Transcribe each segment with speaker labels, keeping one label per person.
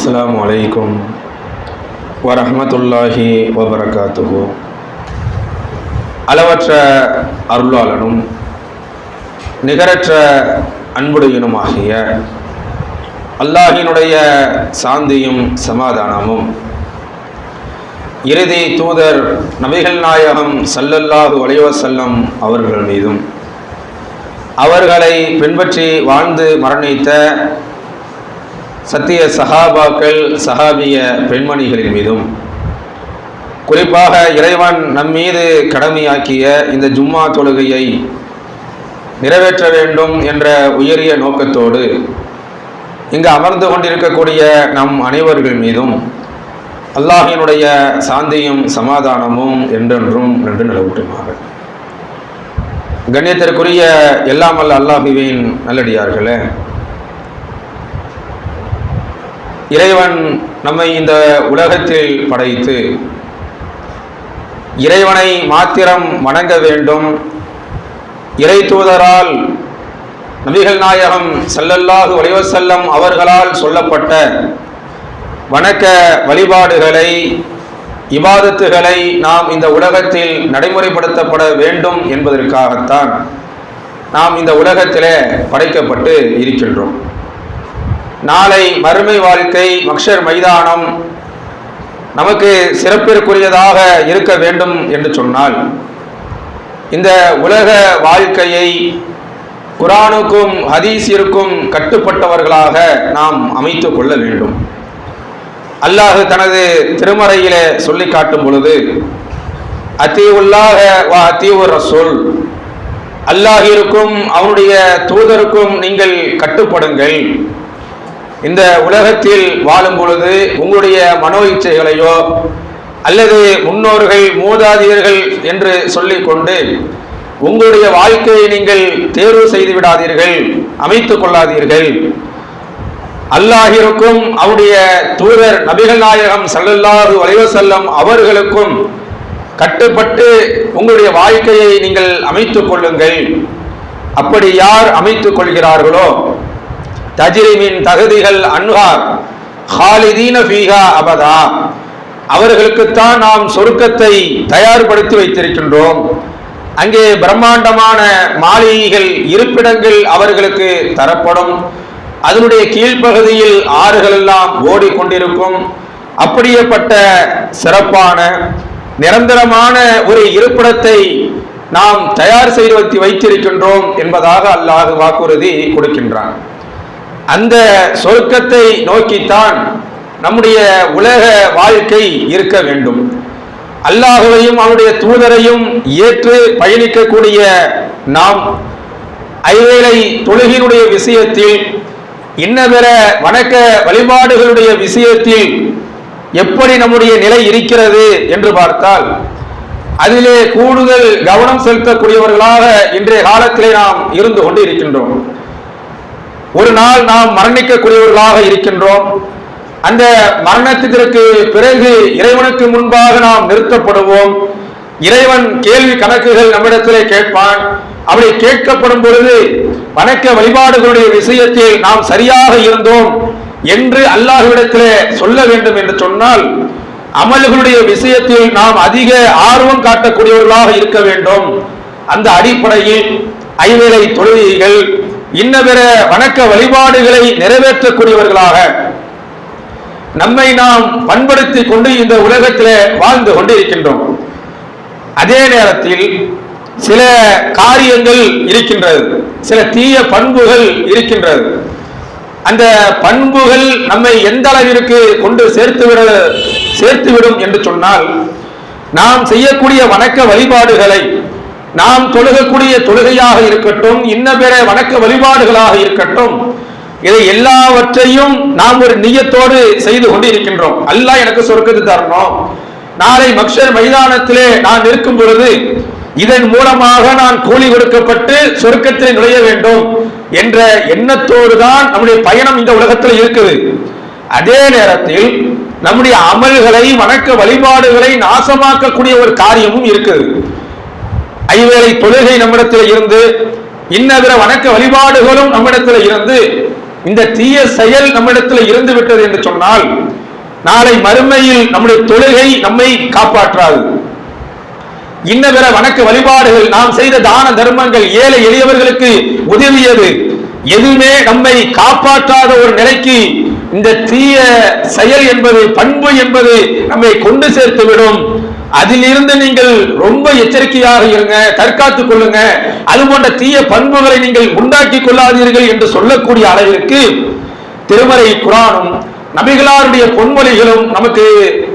Speaker 1: அஸ்லாம் வலைக்கும் வரமத்துல்லாஹி வபரகாத்துஹு அளவற்ற அருளாளனும் நிகரற்ற அன்புடையனுமாகிய அல்லாஹினுடைய சாந்தியும் சமாதானமும் இறுதி தூதர் நபிகள் நாயகம் சல்லல்லாஹு வலைவசல்லம் அவர்கள் மீதும் அவர்களை பின்பற்றி வாழ்ந்து மரணித்த சத்திய சஹாபாக்கள் சஹாபிய பெண்மணிகளின் மீதும் குறிப்பாக இறைவன் நம் மீது கடமையாக்கிய இந்த ஜும்மா தொழுகையை நிறைவேற்ற வேண்டும் என்ற உயரிய நோக்கத்தோடு இங்கு அமர்ந்து கொண்டிருக்கக்கூடிய நம் அனைவர்கள் மீதும் அல்லாஹினுடைய சாந்தியும் சமாதானமும் என்றென்றும் நின்று நிலவட்டுமாக கண்ணியத்திற்குரிய எல்லாம் அல்ல அல்லாஹுவின் நல்லடியார்களே இறைவன் நம்மை இந்த உலகத்தில் படைத்து இறைவனை மாத்திரம் வணங்க வேண்டும். இறை தூதரால் நபிகள் நாயகம் செல்லல்லாஹு வலிவசல்லம் அவர்களால் சொல்லப்பட்ட வணக்க வழிபாடுகளை இபாதத்துகளை நாம் இந்த உலகத்தில் நடைமுறைப்படுத்தப்பட வேண்டும் என்பதற்காகத்தான் நாம் இந்த உலகத்திலே படைக்கப்பட்டு இருக்கின்றோம். நாளை மறுமை வாழ்க்கை மக்ஷர் மைதானம் நமக்கு சிறப்பிற்குரியதாக இருக்க வேண்டும் என்று சொன்னால் இந்த உலக வாழ்க்கையை குரானுக்கும் ஹதீஸிற்கும் கட்டுப்பட்டவர்களாக நாம் அமைத்து கொள்ள வேண்டும். அல்லாஹ் தனது திருமறையிலே சொல்லி காட்டும் பொழுது அத்தீவுல்லாக வா அத்தீவுர் சொல் அல்லாஹிற்கும் அவனுடைய தூதருக்கும் நீங்கள் கட்டுப்படுங்கள். இந்த உலகத்தில் வாழும் பொழுது உங்களுடைய மனோ இச்சைகளையோ அல்லது முன்னோர்கள் மூதாதியர்கள் என்று சொல்லிக்கொண்டு உங்களுடைய வாழ்க்கையை நீங்கள் தேர்வு செய்து விடாதீர்கள் அமைத்துக் கொள்ளாதீர்கள். அல்லாஹிற்கும் அவருடைய தூதர் நபிகள் நாயகம் சல்லல்லாஹு அலைவசல்லம் அவர்களுக்கும் கட்டுப்பட்டு உங்களுடைய வாழ்க்கையை நீங்கள் அமைத்துக் கொள்ளுங்கள். அப்படி யார் அமைத்துக் கொள்கிறார்களோ தஜிரிமின் தகுதிகள் அன்ஹார் ஹாலிதீன ஃபீஹா அபதா. அவர்களுக்குத்தான் நாம் சொருக்கத்தை தயார்படுத்தி வைத்திருக்கின்றோம். அங்கே பிரம்மாண்டமான மாளிகைகள் இருப்பிடங்கள் அவர்களுக்கு தரப்படும். அதனுடைய கீழ்ப்பகுதியில் ஆறுகள் எல்லாம் ஓடிக்கொண்டிருக்கும். அப்படியேப்பட்ட சிறப்பான நிரந்தரமான ஒரு இருப்பிடத்தை நாம் தயார் செய்து வைத்து வைத்திருக்கின்றோம் என்பதாக அல்லாஹ் வாக்குறுதி கொடுக்கின்றான். அந்த சொருக்கத்தை நோக்கித்தான் நம்முடைய உலக வாழ்க்கை இருக்க வேண்டும். அல்லாஹுவையும் அவனுடைய தூதரையும் ஏற்று பயணிக்கக்கூடிய நாம் ஐவேளை தொழுகினுடைய விஷயத்தில் இன்னபிற வணக்க வழிபாடுகளுடைய விஷயத்தில் எப்படி நம்முடைய நிலை இருக்கிறது என்று பார்த்தால் அதிலே கூடுதல் கவனம் செலுத்தக்கூடியவர்களாக இன்றைய காலத்திலே நாம் இருந்து கொண்டு இருக்கின்றோம் ஒரு நாள் நாம் மரணிக்கக்கூடியவர்களாக இருக்கின்றோம். அந்த மரணத்திற்கு பிறகு இறைவனுக்கு முன்பாக நாம் நிறுத்தப்படுவோம். இறைவன் கேள்வி கணக்குகள் நம்மிடத்திலே கேட்பான். அப்படி கேட்கப்படும் பொழுது வணக்க வழிபாடுகளுடைய விஷயத்தில் நாம் சரியாக இருந்தோம் என்று அல்லாஹ்விடத்திலே சொல்ல வேண்டும் என்று சொன்னால் அமல்களுடைய விஷயத்தில் நாம் அதிக ஆர்வம் காட்டக்கூடியவர்களாக இருக்க வேண்டும். அந்த அடிப்படையில் ஐவேளை தொழுகைகள் இன்ன பிற வணக்க வழிபாடுகளை நிறைவேற்றக்கூடியவர்களாக நம்மை நாம் பண்படுத்தி கொண்டு இந்த உலகத்திலே வாழ்ந்து கொண்டிருக்கின்றோம். அதே நேரத்தில் சில காரியங்கள் இருக்கின்றது. சில தீய பண்புகள் இருக்கின்றது. அந்த பண்புகள் நம்மை எந்த அளவிற்கு கொண்டு சேர்த்து விட சேர்த்து விடும் என்று சொன்னால் நாம் செய்யக்கூடிய வணக்க வழிபாடுகளை நாம் தொழுகக்கூடிய தொழுகையாக இருக்கட்டும் இன்ன பிற வணக்க வழிபாடுகளாக இருக்கட்டும் இதை எல்லாவற்றையும் நாம் ஒரு நியத்தோடு செய்து கொண்டிருக்கின்றோம். அல்லாஹ் எனக்கு சொர்க்கத்து தரணும். நாளை மக்ஷர் மைதானத்திலே நான் இருக்கும் பொழுது இதன் மூலமாக நான் கூலி கொடுக்கப்பட்டு சொர்க்கத்தில் நுழைய வேண்டும் என்ற எண்ணத்தோடு தான் நம்முடைய பயணம் இந்த உலகத்தில் இருக்குது. அதே நேரத்தில் நம்முடைய அமல்களை வணக்க வழிபாடுகளை நாசமாக்கக்கூடிய ஒரு காரியமும் இருக்குது. ஐவேளை தொழுகை நம்மிடத்தில் இருந்து இன்னபிற வணக்க வழிபாடுகளும் நம்மிடத்தில் இருந்து இந்த தீய செயல் நம்மிடத்தில் இருந்து விட்டது என்று சொன்னால் நாளை மறுமையில் நம்முடைய தொழுகை நம்மை காப்பாற்றாது. இன்ன பிற வணக்க வழிபாடுகள் நாம் செய்த தான தர்மங்கள் ஏழை எளியவர்களுக்கு உதவியது. எதுவுமே நம்மை காப்பாற்றாத ஒரு நிலைக்கு இந்த தீய செயல் என்பது பண்பு என்பது நம்மை கொண்டு சேர்த்து விடும் அதிலிருந்து நீங்கள் ரொம்ப எச்சரிக்கையாக இருங்க தற்காத்துக் கொள்ளுங்க. அது போன்ற தீய பண்புகளை நீங்கள் உண்டாக்கி கொள்ளாதீர்கள் என்று சொல்லக்கூடிய அளவிற்கு திருமறை குரானும் நபிகளாருடைய பொன்மொழிகளும் நமக்கு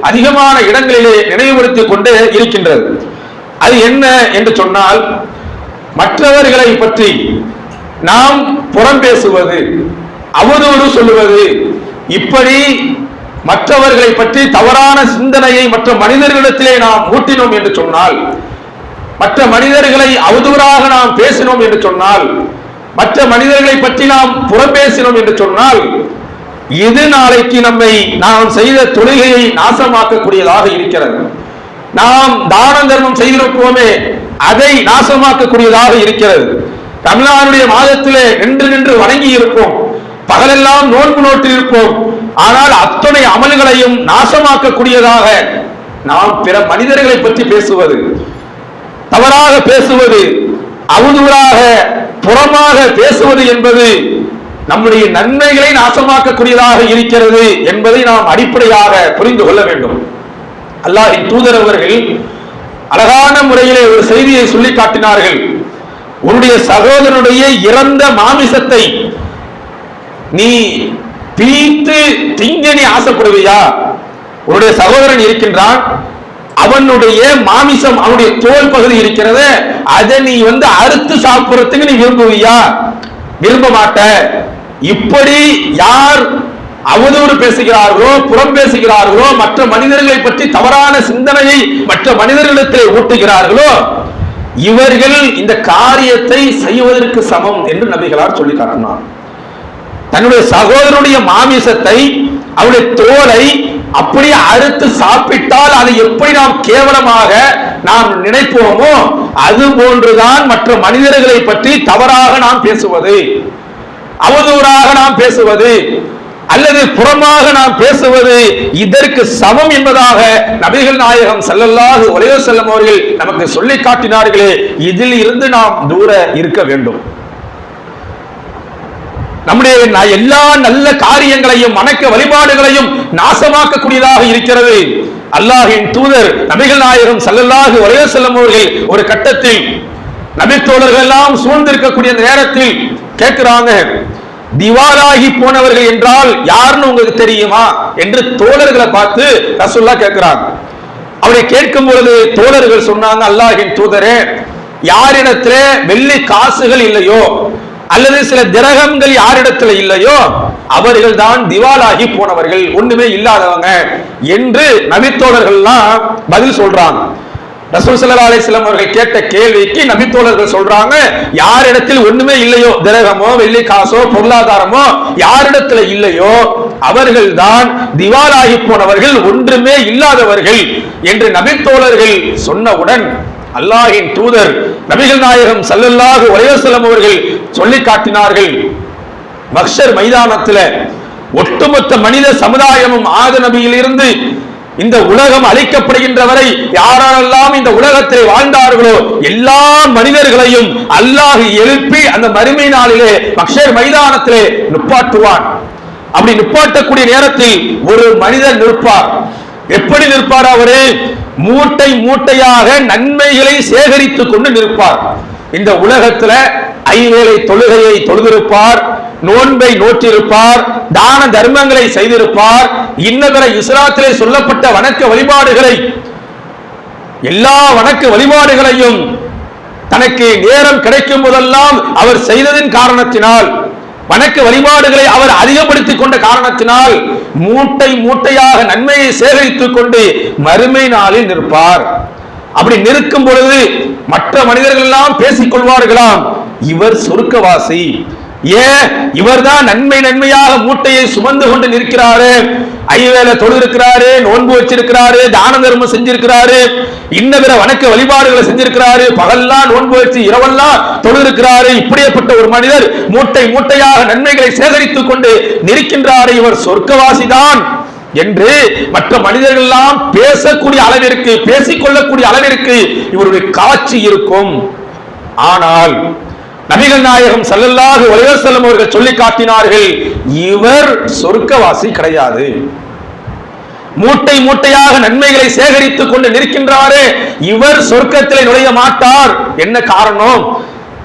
Speaker 1: அதிகமான இடங்களிலே நினைவுபடுத்தி கொண்டே இருக்கின்றது. அது என்ன என்று சொன்னால் மற்றவர்களை பற்றி நாம் புறம் பேசுவது அவதூறு சொல்லுவது இப்படி மற்றவர்களை பற்றி தவறான சிந்தனையை மற்ற மனிதர்களிடத்திலே நாம் ஊட்டினோம் என்று சொன்னால் மற்ற மனிதர்களை அவதூறாக நாம் பேசினோம் என்று சொன்னால் மற்ற மனிதர்களை பற்றி நாம் புறம் பேசினோம் என்று சொன்னால் இது நாளைக்கு நம்மை நாம் செய்த தொழுகையை நாசமாக்கக்கூடியதாக இருக்கிறது. நாம் தான தர்மம் செய்திருப்போமே அதை நாசமாக்கக்கூடியதாக இருக்கிறது. தமிழ்நாடுடைய மாதத்திலே நின்று நின்று வணங்கி இருப்போம் பகலெல்லாம் நோன்பு நோட்டில் இருப்போம் ஆனால் அத்தனை அமல்களையும் நாசமாக்கக்கூடியதாக நாம் பிற மனிதர்களை பற்றி பேசுவது தவறாக பேசுவது அவதூறாக புறமாக பேசுவது என்பது நம்முடைய நன்மைகளை நாசமாக்கக்கூடியதாக இருக்கிறது என்பதை நாம் அடிப்படையாக புரிந்து கொள்ள வேண்டும். அல்லாஹின் தூதர் அவர்கள் அழகான முறையிலே ஒரு செய்தியை சொல்லி காட்டினார்கள். உன்னுடைய சகோதரனுடைய இறந்த மாமிசத்தை நீ பீத்து திங்க நீ ஆசைப்படுவியா? உன்னுடைய சகோதரன் இருக்கின்றான். அவனுடைய மாமிசம் அவனுடைய தோல் பகுதி இருக்கிறது. அதை நீ வந்து அறுத்து சாப்பிடுறதுக்கு நீ விரும்புவியா? விரும்ப மாட்ட. இப்படி யார் அவதூறு பேசுகிறார்களோ புறம் பேசுகிறார்களோ மற்ற மனிதர்களை பற்றி தவறான சிந்தனையை மற்ற மனிதர்களிடத்தில் ஊட்டுகிறார்களோ இவர்கள் இந்த காரியத்தை செய்வதற்கு சமம் என்று நபிகளார் சொல்லி காட்டினார் தன்னுடைய சகோதரனுடைய மாமிசத்தை அவருடைய தோலை அப்படியே அறுத்து சாப்பிட்டால் அதை எப்படி நாம் கேவலமாக நாம் நினைப்போமோ அது போன்றுதான் மற்ற மனிதர்களை பற்றி தவறாக நாம் பேசுவது அவதூறாக நாம் பேசுவது அல்லது புறமாக நாம் பேசுவது இதற்கு சமம் என்பதாக நபிகள் நாயகம் செல்லல்லாது அலைஹி செல்லும் அவர்கள் நமக்கு சொல்லி காட்டினார்களே. இதில் இருந்து நாம் தூர இருக்க வேண்டும். நம்முடைய எல்லா நல்ல காரியங்களையும் வணக்க வழிபாடுகளையும் நாசமாக்கக்கூடியதாக இருக்கிறது. அல்லாஹின் தூதர் நபிகள் நாயகம் சல்லல்லாஹு ஒரே செல்லும் அவர்கள் ஒரு கட்டத்தில் நபித்தோழர்கள் எல்லாம் சூழ்ந்திருக்கக்கூடிய நேரத்தில் கேட்கிறாங்க திவாலாகி போனவர்கள் என்றால் யாருன்னு உங்களுக்கு தெரியுமா? என்று தோழர்களை பார்த்து ரசுல்லா கேட்கிறாங்க. அவரை கேட்கும் பொழுது தோழர்கள் சொன்னாங்க அல்லாஹின் தூதரே யாரிடத்திலே வெள்ளி காசுகள் இல்லையோ? அல்லது சில திரகங்கள் யாரிடத்துல இல்லையோ அவர்கள் தான் திவாலாகி போனவர்கள். ஒண்ணுமே இல்லாதவங்க என்று நபித்தோழர்கள்லாம் பதில் சொல்றாங்க. ரசூல் ஸல்லல்லாஹு அலைஹி அவர்கள் கேட்ட கேள்விக்கு நபித்தோழர்கள் சொல்றாங்க யாரிடத்தில் ஒண்ணுமே இல்லையோ திரகமோ வெள்ளி காசோ பொருளாதாரமோ யாரிடத்துல இல்லையோ அவர்கள் தான் திவாலாகி போனவர்கள் ஒன்றுமே இல்லாதவர்கள் என்று நபித்தோழர்கள் சொன்னவுடன் அல்லாஹின் தூதர் நபிகள் நாயகம் சல்லல்லாஹு அலைஹி அவர்கள் சொல்லி காட்டினார்கள். மக்ஷர் மைதானத்துல ஒட்டுமொத்த மனித சமுதாயமும் ஆத நபியிலிருந்து இந்த உலகம் அழிக்கப்படுகின்ற வரை யாரெல்லாம் இந்த உலகத்தில் வாழ்ந்தார்களோ எல்லா மனிதர்களையும் அல்லாஹ் எழுப்பி அந்த மறுமை நாளிலே மக்ஷர் மைதானத்திலே நிப்பாட்டுவான். அப்படி நிப்பாட்டக்கூடிய நேரத்தில் ஒரு மனிதர் நிற்பார். எப்படி நிற்பார் அவரு? மூட்டை மூட்டையாக நன்மைகளை சேகரித்துக் கொண்டு நிற்பார். இந்த உலகத்துல ஐவேளை தொழுகையை தொழுதிருப்பார் நோன்பை நோற்றிருப்பார் தான தர்மங்களை செய்திருப்பார் இன்னதர இஸ்லாத்திலே சொல்லப்பட்ட வணக்க வழிபாடுகளை எல்லா வணக்க வழிபாடுகளையும் தனக்கு நேரம் கிடைக்கும் போதெல்லாம் அவர் செய்ததின் காரணத்தினால் வணக்க வழிபாடுகளை அவர் அதிகப்படுத்திக் கொண்ட காரணத்தினால் மூட்டை மூட்டையாக நன்மையை சேகரித்துக் கொண்டு மறுமை நாளில் நிற்பார். அப்படி நிற்கும் பொழுது மற்ற மனிதர்கள் எல்லாம் பேசிக் கொள்வார்களாம் இவர் சொர்க்கவாசி. ஏன்? இவர்தான் நன்மை நன்மையாக மூட்டையை சுமந்து கொண்டு நிற்கிறாரு. ஐவேல தொழுதிருக்கிறாரு நோன்பு வச்சிருக்கிறாரு தான தர்மம் செஞ்சிருக்கிறாரு இன்ன பிற வணக்க வழிபாடுகளை செஞ்சிருக்கிறாரு பகல்லாம் நோன்பு வச்சு இரவெல்லாம் தொழுதிருக்கிறாரு. இப்படியேப்பட்ட ஒரு மனிதர் மூட்டை மூட்டையாக நன்மைகளை சேகரித்துக் கொண்டு நிற்கின்றாரு இவர் சொர்க்கவாசிதான் என்று மற்ற மனிதர்கள் எல்லாம் பேசக்கூடிய அளவிற்கு பேசிக்கொள்ளக்கூடிய அளவிற்கு இவருடைய காட்சி இருக்கும். ஆனால் நபிகள் நாயகம் ஸல்லல்லாஹு அலைஹி அவர்கள் சொல்லி காட்டினார்கள் இவர் சொர்க்கவாசி கிடையாது. மூட்டை மூட்டையாக நன்மைகளை சேகரித்துக் கொண்டு நிற்கின்றாரே இவர் சொர்க்கத்திலே நுழைய மாட்டார். என்ன காரணம்?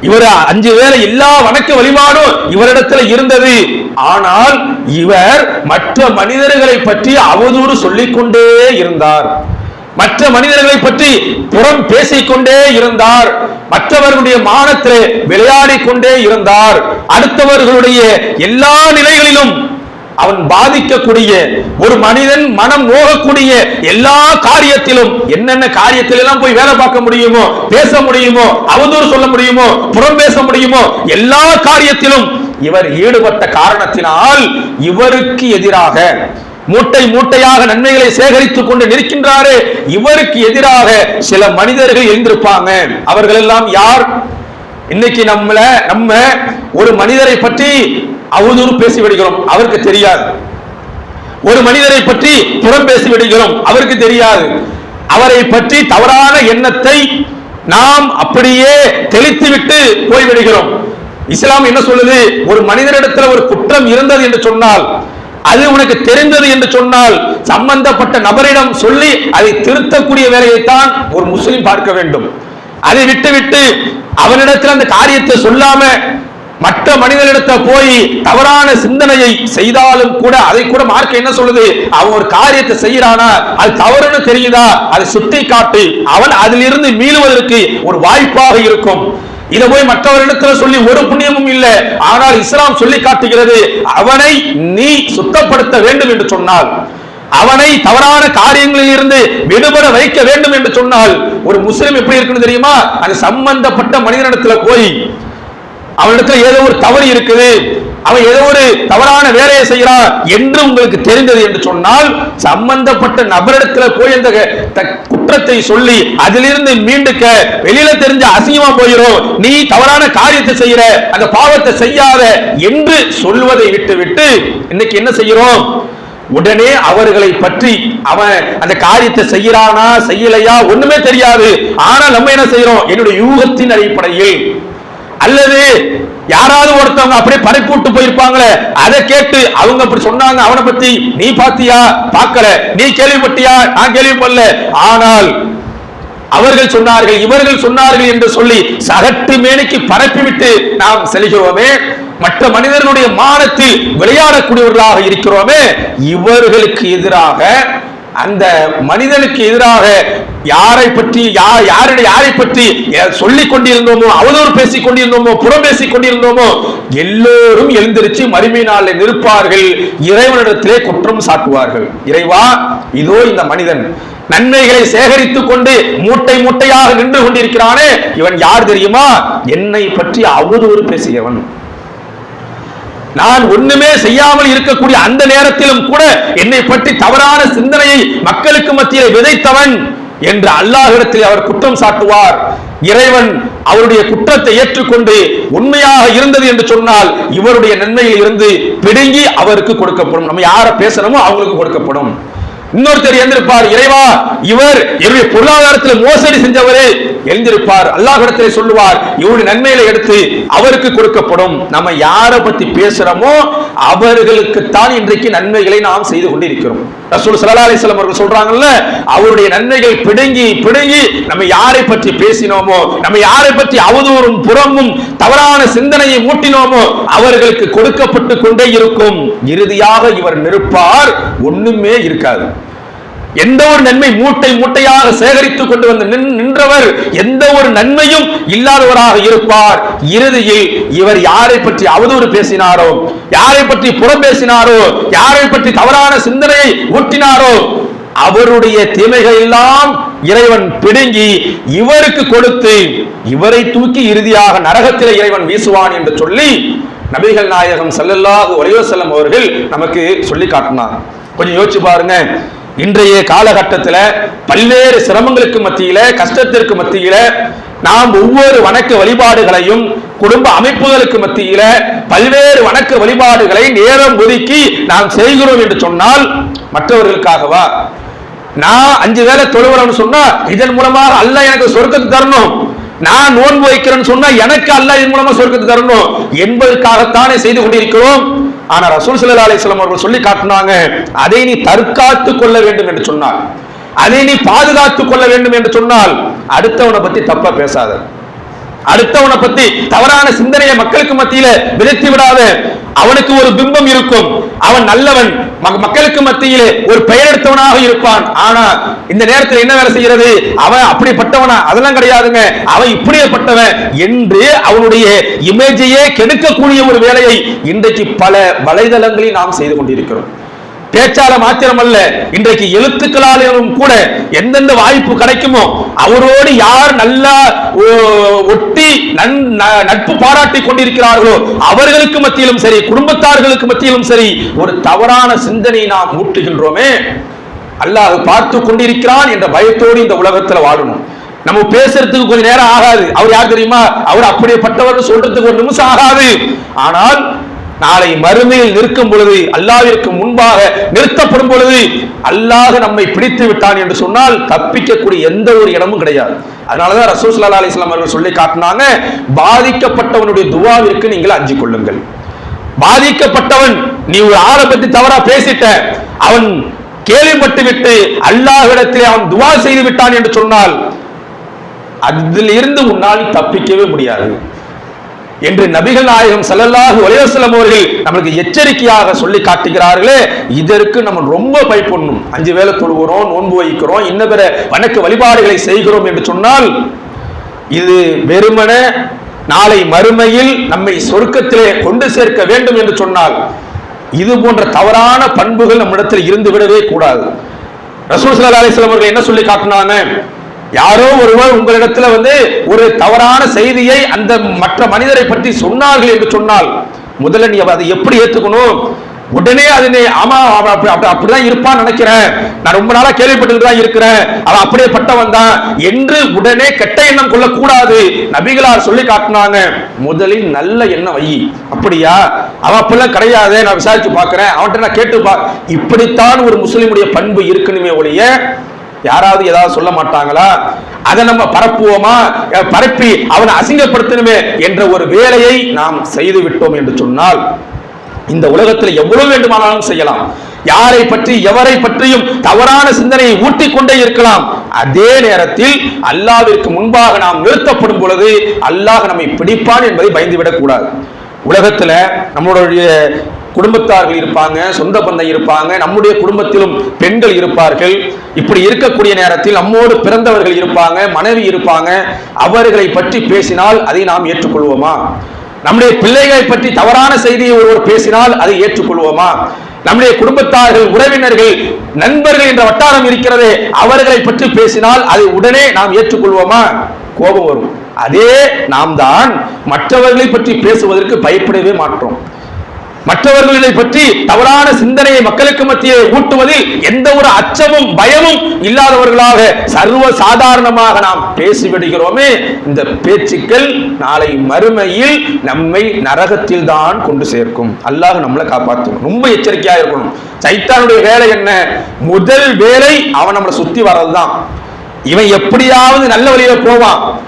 Speaker 1: இவர் அஞ்சு வேளை எல்லா வணக்க வழிபாடும் இவரிடத்துல இருந்தது. ஆனால் இவர் மற்ற மனிதர்களை பற்றி அவதூறு சொல்லிக்கொண்டே இருந்தார். மற்ற மனிதர்களை பற்றி புறம் பேசிக்கொண்டே இருந்தார். மற்றவர்களுடைய மானத்திலே விளையாடி கொண்டே இருந்தார். அடுத்தவர்களுடைய எல்லா நிலைகளிலும் அவன் பாதிக்கக்கூடிய ஒரு மனிதன் மனம் ஓகக்கூடிய எல்லா காரியத்திலும் என்னென்ன காரியத்தில் எல்லாம் போய் வேலை பார்க்க முடியுமோ பேச முடியுமோ அவதூறு சொல்ல முடியுமோ புறம் பேச முடியுமோ எல்லா காரியத்திலும் இவர் ஈடுபட்ட காரணத்தினால் இவருக்கு எதிராக மூட்டை மூட்டையாக நன்மைகளை சேகரித்துக் கொண்டு நிற்கின்றாரே இவருக்கு எதிராக சில மனிதர்கள் எழுந்திருப்பாங்க அவர்கள் எல்லாம் யார்? இன்னைக்கு நம்மள நம்ம ஒரு மனிதரை பற்றி அவதூறு பேசி விடுகிறோம். அவருக்கு தெரியாது. ஒரு மனிதரை பற்றி புறம் பேசி விடுகிறோம். அவருக்கு தெரியாது. அவரை பற்றி தவறான எண்ணத்தை நாம் அப்படியே தெளித்து விட்டு போய்விடுகிறோம். இஸ்லாம் என்ன சொல்லுது? ஒரு மனிதரிடத்தில் ஒரு குற்றம் இருந்தது என்று சொன்னால் அது உனக்கு தெரிந்தது என்று சொன்னால் சம்பந்தப்பட்ட நபரிடம் சொல்லி அதை திருத்தக்கூடிய வேலையைத்தான் ஒரு முஸ்லிம் பார்க்க வேண்டும். அதை விட்டுவிட்டு அவனிடத்தில் அந்த காரியத்தை சொல்லாம மற்ற மனிதனிடத்த போய் தவறான சிந்தனையை செய்தாலும் கூட அதை கூட மார்க்க என்ன சொல்லுது? அவன் ஒரு காரியத்தை செய்யறானா அது தவறுன்னு தெரியுதா? அதை சுட்டி காட்டி அவன் அதிலிருந்து மீளுவதற்கு ஒரு வாய்ப்பாக இருக்கும். இதை போய் மற்றவரிடத்துல சொல்லி ஒரு புண்ணியமும் இல்லை. ஆனால் இஸ்லாம் சொல்லி காட்டுகிறது அவனை நீ சுத்தப்படுத்த வேண்டும் என்று சொன்னால் அவனை தவறான காரியங்களில் இருந்து விடுபட வைக்க வேண்டும் என்று சொன்னால் ஒரு முஸ்லிம் எப்படி இருக்குன்னு தெரியுமா? அது சம்பந்தப்பட்ட மனிதனிடத்துல போய் அவனிடத்துல ஏதோ ஒரு தவறு இருக்குது. அவன் ஏதோ ஒரு தவறான வேலையை செய்யறான் என்று உங்களுக்கு தெரிந்தது என்று சொன்னால் சம்பந்தப்பட்ட நபரிடத்துல போய் அந்த குற்றத்தை சொல்லி அதிலிருந்து மீண்டுக்க வெளியில தெரிஞ்ச அசிங்கமா போயிடும் நீ தவறான காரியத்தை செய்யற அந்த பாவத்தை செய்யாத என்று சொல்வதை விட்டு விட்டு இன்னைக்கு என்ன செய்கிறோம்? உடனே அவர்களை பற்றி அவன் அந்த காரியத்தை செய்யறானா செய்யலையா ஒண்ணுமே தெரியாது. ஆனா நம்ம என்ன செய்யறோம் என்னுடைய யூகத்தின் அடிப்படையில் அல்லது யாராவது ஒருத்தவங்க அப்படியே பறிப்பூட்டு போயிருப்பாங்களே அதை கேட்டு அவங்க அப்படி சொன்னாங்க அவனை பத்தி நீ பாத்தியா? பார்க்கல. நீ கேள்விப்பட்டியா? நான் கேள்விப்படல. ஆனால் அவர்கள் சொன்னார்கள் இவர்கள் சொன்னார்கள் என்று சொல்லி சகட்டு மேனைக்கு பரப்பிவிட்டு நாம் செல்கிறோமே மற்ற மனிதர்களுடைய மானத்தில் விளையாடக்கூடியவர்களாக இருக்கிறோமே இவர்களுக்கு எதிராக அந்த மனிதனுக்கு எதிராக யாரை பற்றி யார் யாருடைய யாரை பற்றி சொல்லிக் கொண்டிருந்தோமோ அவதூறு பேசிக் கொண்டிருந்தோமோ புறம் பேசிக் கொண்டிருந்தோமோ எல்லோரும் எழுந்திருச்சு மறுமை நாளில் நிற்பார்கள். இறைவனிடத்திலே குற்றம் சாட்டுவார்கள். இறைவா இதோ இந்த மனிதன். நன்மைகளை சேகரித்துக் கொண்டு மூட்டை மூட்டையாக நின்று கொண்டிருக்கிறானே. இவன் யார் தெரியுமா? என்னை பற்றி அவதூறு பேசியவன். நான் ஒண்ணுமே செய்யாமல் இருக்கக்கூடிய அந்த நேரத்திலும் கூட என்னை பற்றி தவறான சிந்தனையை மக்களுக்கு மத்தியில் விதைத்தவன் என்று அல்லாஹிடத்தில் அவர் குற்றம் சாட்டுவார். இறைவன் அவருடைய குற்றத்தை ஏற்றுக்கொண்டு உண்மையாக இருந்தது என்று சொன்னால் இவருடைய நன்மையில் இருந்து பிடுங்கி அவருக்கு கொடுக்கப்படும். நம்ம யாரை பேசணுமோ அவங்களுக்கு கொடுக்கப்படும். இன்னொருத்தர் எழுந்திருப்பார் இறைவா இவர் என்னுடைய பொருளாதாரத்தில் மோசடி செஞ்சவரே எழுந்திருப்பார். அல்லாஹிடத்திலே சொல்லுவார் இவருடைய நன்மையில எடுத்து அவருக்கு கொடுக்கப்படும். நம்ம யாரை பத்தி பேசுறோமோ அவர்களுக்கு தான் இன்றைக்கு நன்மைகளை நாம் செய்து கொண்டிருக்கிறோம். ரசூல் ஸல்லல்லாஹு அலிஸ்லாம் அவர்கள் சொல்றாங்கல்ல அவருடைய நன்மைகள் பிடுங்கி பிடுங்கி நம்ம யாரை பற்றி பேசினோமோ நம்ம யாரை பற்றி அவதூறும் புறமும் தவறான சிந்தனையை மூட்டினோமோ அவர்களுக்கு கொடுக்கப்பட்டு கொண்டே இருக்கும். இறுதியாக இவர் நிற்பார். ஒண்ணுமே இருக்காது. எந்த ஒரு நன்மை மூட்டை மூட்டையாக சேகரித்துக் கொண்டு வந்து நின்- நின்றவர் எந்த ஒரு நன்மையும் இல்லாதவராக இருப்பார். இறுதியில் இவர் யாரை பற்றி அவதூறு பேசினாரோ யாரை பற்றி புறம் பேசினாரோ யாரை பற்றி தவறான சிந்தனையை ஊட்டினாரோ அவருடைய தீமைகள் எல்லாம் இறைவன் பிடுங்கி இவருக்கு கொடுத்து இவரை தூக்கி இறுதியாக நரகத்தில் இறைவன் வீசுவான் என்று சொல்லி நபிகள் நாயகம் செல்லல்லாஹு ஒரே செல்லம் அவர்கள் நமக்கு சொல்லி காட்டினார். கொஞ்சம் யோசிச்சு பாருங்க. இன்றைய காலகட்டத்தில் பல்வேறு சிரமங்களுக்கு மத்தியில கஷ்டத்திற்கு மத்தியில நாம் ஒவ்வொரு வணக்க வழிபாடுகளையும் குடும்ப அமைப்புகளுக்கு மத்தியில பல்வேறு வணக்க வழிபாடுகளை நேரம் ஒதுக்கி நாம் செய்கிறோம் என்று சொன்னால் மற்றவர்களுக்காகவா? நான் அஞ்சு வேலை தொழுகிறோம்னு சொன்னா இதன் மூலமாக அல்ல எனக்கு சொர்க்கத்தை தரணும். நான் நோன்பு வைக்கிறேன்னு சொன்னா எனக்கு அல்ல இதன் மூலமா சொர்க்கத்தை தரணும். என்பதற்காகத்தானே செய்து கொண்டிருக்கிறோம். ஆனா ரசூல் சல்லா அலிஸ்லாம் அவர்கள் சொல்லி காட்டினாங்க அதை நீ தற்காத்து கொள்ள வேண்டும் என்று சொன்னார். அதை நீ பாதுகாத்துக் கொள்ள வேண்டும் என்று சொன்னால் அடுத்தவனை பத்தி தப்பா பேசாத. அடுத்தவனை பத்தி தவறான சிந்தனையை மக்களுக்கு மத்தியில விதைத்து விடாத. அவனுக்கு ஒரு பிம்பம் இருக்கும். அவன் நல்லவன். மக்களுக்கு மத்தியிலே ஒரு பெயர் எடுத்தவனாக இருப்பான். ஆனா இந்த நேரத்தில் என்ன வேலை செய்யறது அவன் அப்படிப்பட்டவனா? அதெல்லாம் கிடையாதுங்க. அவன் இப்படியேப்பட்டவன் என்று அவனுடைய இமேஜையே கெடுக்கக்கூடிய ஒரு வேலையை இன்றைக்கு பல வலைதளங்களில் நாம் செய்து கொண்டிருக்கிறோம். பேச்சால மாத்திரம் அல்ல இன்றைக்கு எழுத்துக்களாலும் கூட எந்தெந்த வாய்ப்பு கிடைக்குமோ அவரோடு யார் நல்லா ஒட்டி நட்பு பாராட்டி கொண்டிருக்கிறார்களோ அவர்களுக்கு மத்தியிலும் சரி குடும்பத்தார்களுக்கு மத்தியிலும் சரி ஒரு தவறான சிந்தனை நாம் ஊட்டுகின்றோமே. அல்லாஹ் பார்த்து கொண்டிருக்கிறான் என்ற பயத்தோடு இந்த உலகத்தில் வாழணும். நம்ம பேசுறதுக்கு கொஞ்சம் நேரம் ஆகாது. அவர் யார் தெரியுமா? அவர் அப்படியேப்பட்டவர் சொல்றதுக்கு ஒரு நிமிஷம் ஆகாது. ஆனால் நாளை மறுமையில் நிற்கும் பொழுது அல்லாவிற்கு முன்பாக நிறுத்தப்படும் பொழுது அல்லாஹ் நம்மை பிடித்து விட்டான் என்று சொன்னால் தப்பிக்கக்கூடிய எந்த ஒரு இடமும் கிடையாது. அதனாலதான் ரசூல் அலிஸ்லாம் அவர்கள் சொல்லி காட்டினாங்க பாதிக்கப்பட்டவனுடைய துவாவிற்கு நீங்கள் அஞ்சு கொள்ளுங்கள். பாதிக்கப்பட்டவன் நீ ஒரு ஆளை பத்தி தவறா பேசிட்ட அவன் கேள்விப்பட்டு விட்டு அல்லாஹிடத்தில் அவன் துவா செய்து விட்டான் என்று சொன்னால் அதில் இருந்து உன்னால் தப்பிக்கவே முடியாது. என்று நபிகள் நாயகம் சல்லல்லாஹு வலைவசலம் அவர்கள் நம்மளுக்கு எச்சரிக்கையாக சொல்லி காட்டுகிறார்களே இதற்கு நம்ம ரொம்ப பயப்படணும். அஞ்சு வேலை தொழுகிறோம் நோன்பு வைக்கிறோம் இன்ன பிற வணக்க வழிபாடுகளை செய்கிறோம் என்று சொன்னால் இது வெறுமன நாளை மறுமையில் நம்மை சொருக்கத்திலே கொண்டு சேர்க்க வேண்டும் என்று சொன்னால் இது போன்ற தவறான பண்புகள் நம்மிடத்தில் இருந்து விடவே கூடாது. ரசூல் சல்லா அலிஸ்லாம் அவர்கள் என்ன சொல்லி காட்டினாங்க? யாரோ ஒருவர் உங்களிடத்துல வந்து ஒரு தவறான செய்தியை அந்த மற்ற மனிதரை பற்றி சொன்னார்கள் என்று சொன்னால் முதல்ல நீ அதை எப்படி ஏத்துக்கணும்? உடனே அதனை ஆமா அப்படிதான் இருப்பான்னு நினைக்கிறேன். நான் ரொம்ப நாளா கேள்விப்பட்டு தான் இருக்கிறேன். அவன் அப்படியே பட்டவன் தான். என்று உடனே கெட்ட எண்ணம் கொள்ளக்கூடாது. நபிகளார் சொல்லி காட்டினாங்க முதலில் நல்ல எண்ணம் வை. அப்படியா? அவன் அப்படிலாம் கிடையாது. நான் விசாரிச்சு பாக்குறேன் அவன்கிட்ட நான் கேட்டு பா இப்படித்தான் ஒரு முஸ்லீமுடைய பண்பு இருக்கணுமே ஒழிய யாராவது ஏதாவது சொல்ல மாட்டாங்களா? அதை நம்ம பரப்புவோமா? பரப்பி அவனை அசிங்கப்படுத்தணுமே என்ற ஒரு வேலையை நாம் செய்து விட்டோம் என்று சொன்னால் இந்த உலகத்தில் எவ்வளவு வேண்டுமானாலும் செய்யலாம். யாரை பற்றி எவரை பற்றியும் தவறான சிந்தனையை ஊட்டிக் கொண்டே இருக்கலாம். அதே நேரத்தில் அல்லாவிற்கு முன்பாக நாம் நிறுத்தப்படும் பொழுது அல்லாஹ் நம்மை பிடிப்பான் என்பதை பயந்துவிடக் கூடாது உலகத்துல நம்மளுடைய குடும்பத்தார்கள் இருப்பாங்க சொந்த பந்தம் இருப்பாங்க நம்முடைய குடும்பத்திலும் பெண்கள் இருப்பார்கள். இப்படி இருக்கக்கூடிய நேரத்தில் நம்மோடு பிறந்தவர்கள் இருப்பாங்க மனைவி இருப்பாங்க. அவர்களை பற்றி பேசினால் அதை நாம் ஏற்றுக்கொள்வோமா? நம்முடைய பிள்ளைகளை பற்றி தவறான செய்தியை ஒருவர் பேசினால் அதை ஏற்றுக்கொள்வோமா? நம்முடைய குடும்பத்தார்கள் உறவினர்கள் நண்பர்கள் என்ற வட்டாரம் இருக்கிறதே அவர்களை பற்றி பேசினால் அதை உடனே நாம் ஏற்றுக்கொள்வோமா? கோபம் வரும். அதே நாம் தான் மற்றவர்களை பற்றி பேசுவதற்கு பயப்படவே மாட்டோம். மற்றவர்களை பற்றி தவறான சிந்தனையை மக்களுக்கு மத்தியே ஊட்டுவதில் எந்த ஒரு அச்சமும் பயமும் இல்லாதவர்களாக சர்வ சாதாரணமாக நாம் பேசிவிடுகிறோமே. இந்த பேச்சுக்கள் நாளை மறுமையில் நம்மை நரகத்தில் தான் கொண்டு சேர்க்கும். அல்லாஹ் நம்மளை காப்பாற்றும். ரொம்ப எச்சரிக்கையா இருக்கணும். சைத்தானுடைய வேலை என்ன? முதல் வேலை அவன் நம்மளை சுத்தி வர்றதுதான். இவன் எப்படியாவது நல்ல வழியில போவான்.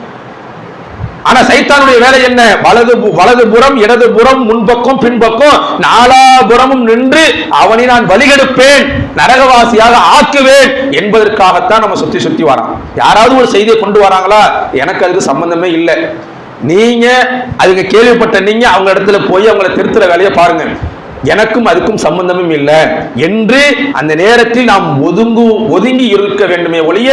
Speaker 1: ஆனா சைத்தானுடைய வேலை என்ன? வலது வலது புறம் இடது புறம் முன்பக்கம் பின்பக்கம் நாலாபுறமும் நின்று அவனை நான் வழிகெடுப்பேன் நரகவாசியாக ஆக்குவேன் என்பதற்காகத்தான் நம்ம சுத்தி சுத்தி வரான். யாராவது ஒரு செய்தியை கொண்டு வராங்களா? எனக்கு அதுக்கு சம்பந்தமே இல்லை. நீங்க அதுக்கு கேள்விப்பட்ட நீங்க அவங்க இடத்துல போய் அவங்களை திருத்துற வேலையை பாருங்க. எனக்கும் அதுக்கும் சம்பந்தமும் இல்லை என்று அந்த நேரத்தில் நாம் ஒதுங்கு ஒதுங்கி இருக்க வேண்டுமே ஒழிய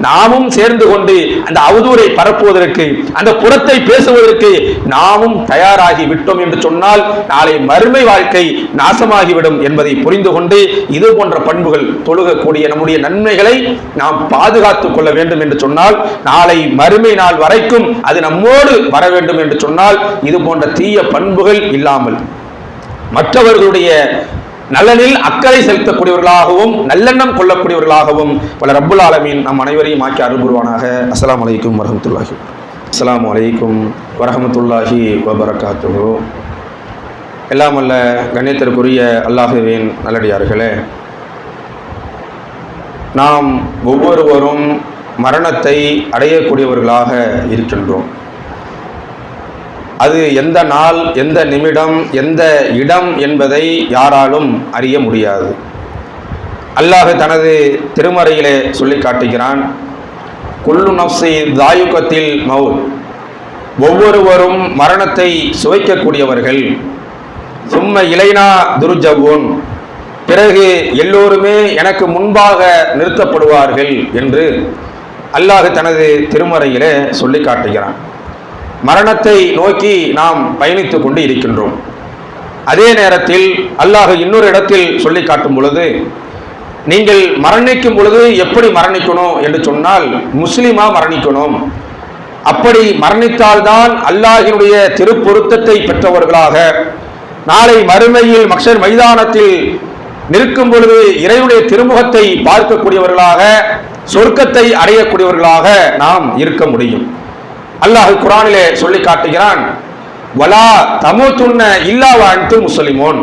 Speaker 1: நாமும் சேர்ந்து கொண்டு அந்த அவதூரை பரப்புவதற்கு அந்த புறத்தை பேசுவதற்கு நாமும் தயாராகி விட்டோம் என்று சொன்னால் நாளை மறுமை வாழ்க்கை நாசமாகிவிடும் என்பதை புரிந்து கொண்டு இது போன்ற பண்புகள் தொழுகக்கூடிய நம்முடைய நன்மைகளை நாம் பாதுகாத்துக் கொள்ள வேண்டும் என்று சொன்னால் நாளை மறுமை நாள் வரைக்கும் அது நம்மோடு வர வேண்டும் என்று சொன்னால் இது போன்ற தீய பண்புகள் இல்லாமல் மற்றவர்களுடைய நலனில் அக்கறை செலுத்தக்கூடியவர்களாகவும் நல்லெண்ணம் கொள்ளக்கூடியவர்களாகவும் பல ரப்புல் ஆலமீன் நம் அனைவரையும் ஆக்கி அருள்புருவானாக. அஸ்லாம் அலைக்கும் வரமத்துல்லாஹி அஸ்லாம் அலைக்கும் வரமத்துல்லாஹி வபரகாத்து எல்லாம் அல்ல கண்ணியத்திற்குரிய அல்லாஹுவின் நல்லடியார்களே நாம் ஒவ்வொருவரும் மரணத்தை அடையக்கூடியவர்களாக இருக்கின்றோம். அது எந்த நாள் எந்த நிமிடம் எந்த இடம் என்பதை யாராலும் அறிய முடியாது. அல்லாஹ் தனது திருமறையிலே சொல்லி காட்டுகிறான் கொல்லு நப்சி தாயுகத்தில் மவுல் ஒவ்வொருவரும் மரணத்தை சுவைக்கக்கூடியவர்கள். சும்ம இலைனா துருஜவோன் பிறகு எல்லோருமே எனக்கு முன்பாக நிறுத்தப்படுவார்கள் என்று அல்லாஹ் தனது திருமறையிலே சொல்லி காட்டுகிறான். மரணத்தை நோக்கி நாம் பயணித்துக் கொண்டு இருக்கின்றோம். அதே நேரத்தில் அல்லாஹ் இன்னொரு இடத்தில் சொல்லி காட்டும் பொழுது நீங்கள் மரணிக்கும் பொழுது எப்படி மரணிக்கணும் என்று சொன்னால் முஸ்லீமா மரணிக்கணும். அப்படி மரணித்தால்தான் அல்லாஹினுடைய திருப்பொருத்தத்தை பெற்றவர்களாக நாளை மறுமையில் மக்சர் மைதானத்தில் நிற்கும் பொழுது இறைவனுடைய திருமுகத்தை பார்க்கக்கூடியவர்களாக சொர்க்கத்தை அடையக்கூடியவர்களாக நாம் இருக்க முடியும். அல்லாஹ் குரானிலே சொல்லி காட்டுகிறான் வலா தமுத்துன்ன இல்லா வாழ்த்து முஸ்லிமோன்.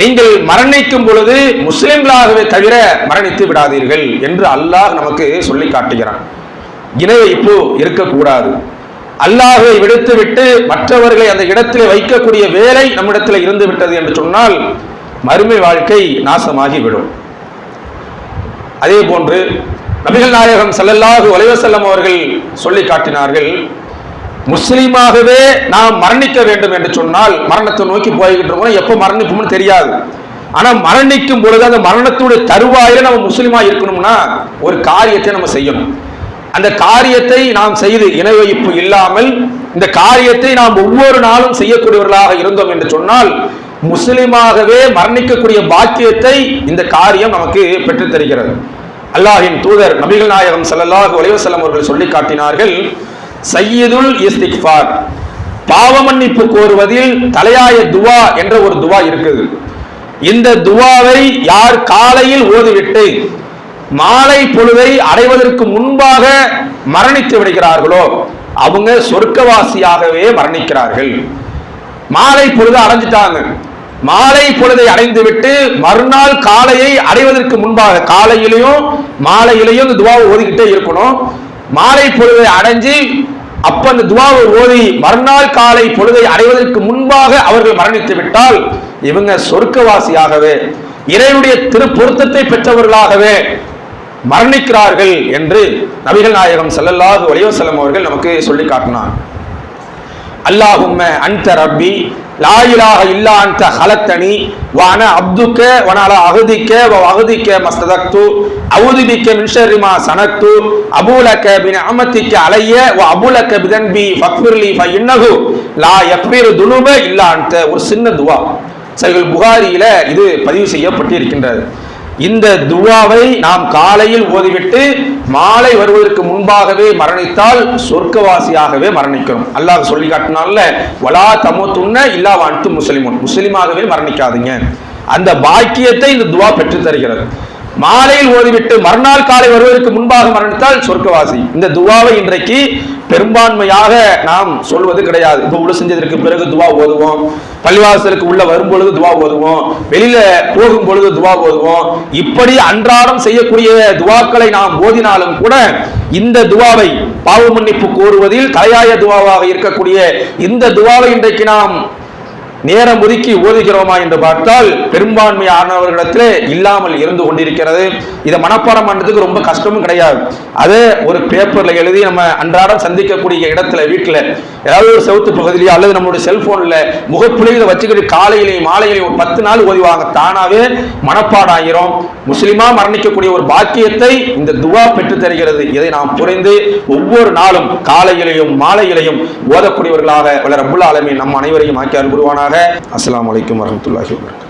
Speaker 1: நீங்கள் மரணிக்கும் பொழுது முஸ்லிம்களாகவே தவிர மரணித்து விடாதீர்கள் என்று அல்லாஹ் நமக்கு சொல்லி காட்டுகிறான். இணை வைப்பு இருக்கக்கூடாது. அல்லாஹை விடுத்துவிட்டு மற்றவர்களை அந்த இடத்திலே வைக்கக்கூடிய வேலை நம்மிடத்தில் இருந்து விட்டது என்று சொன்னால் மறுமை வாழ்க்கை நாசமாகிவிடும். அதே போன்று நபிகள் நாயகம் செல்லல்லாது அலைஹி செல்லம் அவர்கள் சொல்லி காட்டினார்கள் முஸ்லீமாகவே நாம் மரணிக்க வேண்டும் என்று சொன்னால் மரணத்தை நோக்கி போய்கிட்டு இருக்கோம். எப்போ மரணிப்போம்னு தெரியாது. ஆனால் மரணிக்கும் பொழுது அந்த மரணத்துடைய தருவாயில நம்ம முஸ்லீமா இருக்கணும்னா ஒரு காரியத்தை நம்ம செய்யணும். அந்த காரியத்தை நாம் செய்து இணை வைப்பு இல்லாமல் இந்த காரியத்தை நாம் ஒவ்வொரு நாளும் செய்யக்கூடியவர்களாக இருந்தோம் என்று சொன்னால் முஸ்லிமாகவே மரணிக்கக்கூடிய பாக்கியத்தை இந்த காரியம் நமக்கு பெற்றுத்தருகிறது. அல்லாஹின் தூதர் நபிகள் நாயகம் செல்லல்லாஹு அலைஹி அவர்கள் சொல்லி காட்டினார்கள் சையீதுல் இஸ்திக்ஃபார். பாவ மன்னிப்பு கோருவதில் தலையாய துவா என்ற ஒரு துவா இருக்குது. இந்த துவாவை யார் காலையில் ஓதிவிட்டு மாலை பொழுதை அடைவதற்கு முன்பாக மரணித்து விடுகிறார்களோ அவங்க சொர்க்கவாசியாகவே மரணிக்கிறார்கள். மாலை பொழுது அடைஞ்சிட்டாங்க. மாலை பொழுதை அடைந்துவிட்டு மறுநாள் காலையை அடைவதற்கு முன்பாக காலையிலையும் மாலையிலையும் இந்த துவாவை ஓதிக்கிட்டே இருக்கணும். மாலை பொழுதை அடைஞ்சு அப்ப அந்த துவாவை ஓதி மறுநாள் காலை பொழுதை அடைவதற்கு முன்பாக அவர்கள் மரணித்து விட்டால் இவங்க சொர்க்கவாசியாகவே இறைவனுடைய திருப்பொருத்தத்தை பெற்றவர்களாகவே மரணிக்கிறார்கள் என்று நபிகள் நாயகம் செல்லல்லாது அலைஹி அவர்கள் நமக்கு சொல்லி காட்டினார். அல்லாஹும்ம அன்த ரப்பி லாயிலாக இல்லா அன்த ஹலத்தனி வான அப்துக்க வனால அகுதிக்க வ அகதிக்க மஸ்ததக்து அவுது பிக்க மின் சனக்து அபூலக பின் அமத்திக்க அலைய வ அபூலக பிதன்பி ஃபக்ஃபிர்லி ஃப இன்னகு லா யக்பிரு துனுப இல்லா அன்த ஒரு சின்ன துவா. சரிகள் புகாரியில இது பதிவு செய்யப்பட்டிருக்கின்றது. இந்த துவாவை நாம் காலையில் ஓதிவிட்டு மாலை வருவதற்கு முன்பாகவே மரணித்தால் சொர்க்கவாசியாகவே மரணிக்கிறோம் அல்லாஹ் சொல்லி காட்டினால வலா தமத்துன்ன இல்லா வாழ்த்து முஸ்லிமும் முஸ்லிமாகவே மரணிக்காதீங்க. அந்த பாக்கியத்தை இந்த துவா பெற்று தருகிறது மாலையில் ஓதிவிட்டு மறுநாள் காலை வருவதற்கு முன்பாக மரணித்தால் சொர்க்கவாசி. இந்த துவாவை இன்றைக்கு பெரும்பான்மையாக நாம் சொல்வது கிடையாது. இப்போ உள்ள செஞ்சதற்கு பிறகு துவா ஓதுவோம். பள்ளிவாசலுக்கு உள்ள வரும் பொழுது துவா ஓதுவோம். வெளியில போகும் பொழுது துவா ஓதுவோம். இப்படி அன்றாடம் செய்யக்கூடிய துவாக்களை நாம் ஓதினாலும் கூட இந்த துவாவை பாவ மன்னிப்பு கோருவதில் தலையாய துவாவாக இருக்கக்கூடிய இந்த துவாவை இன்றைக்கு நாம் நேரம் ஒதுக்கி ஓதுகிறோமா என்று பார்த்தால் பெரும்பான்மையானவர்களிடத்திலே இல்லாமல் இருந்து கொண்டிருக்கிறது. இதை மனப்பாடம் பண்ணுறதுக்கு ரொம்ப கஷ்டமும் கிடையாது. அதே ஒரு பேப்பர்ல எழுதி நம்ம அன்றாடம் சந்திக்கக்கூடிய இடத்துல வீட்டில் ஏதாவது ஒரு செவுத்து பகுதியிலயோ அல்லது நம்மளுடைய செல்போன்ல முகப்புலிகளை வச்சுக்கிட்டு காலையிலையும் மாலையிலையும் ஒரு பத்து நாள் ஓதிவாங்க. தானாவே மனப்பாடாகிறோம் முஸ்லிமா மரணிக்கக்கூடிய ஒரு பாக்கியத்தை இந்த துவா பெற்று தருகிறது. இதை நாம் புரிந்து ஒவ்வொரு நாளும் காலையிலையும் மாலையிலையும் ஓதக்கூடியவர்களாக வளர ரபுல் ஆலமி நம் அனைவரையும் ஆக்கியார் குருவானாக அஸ்லாம் வலைக்கம் வரமத்துல்லாஹி வபரகாத்துஹு.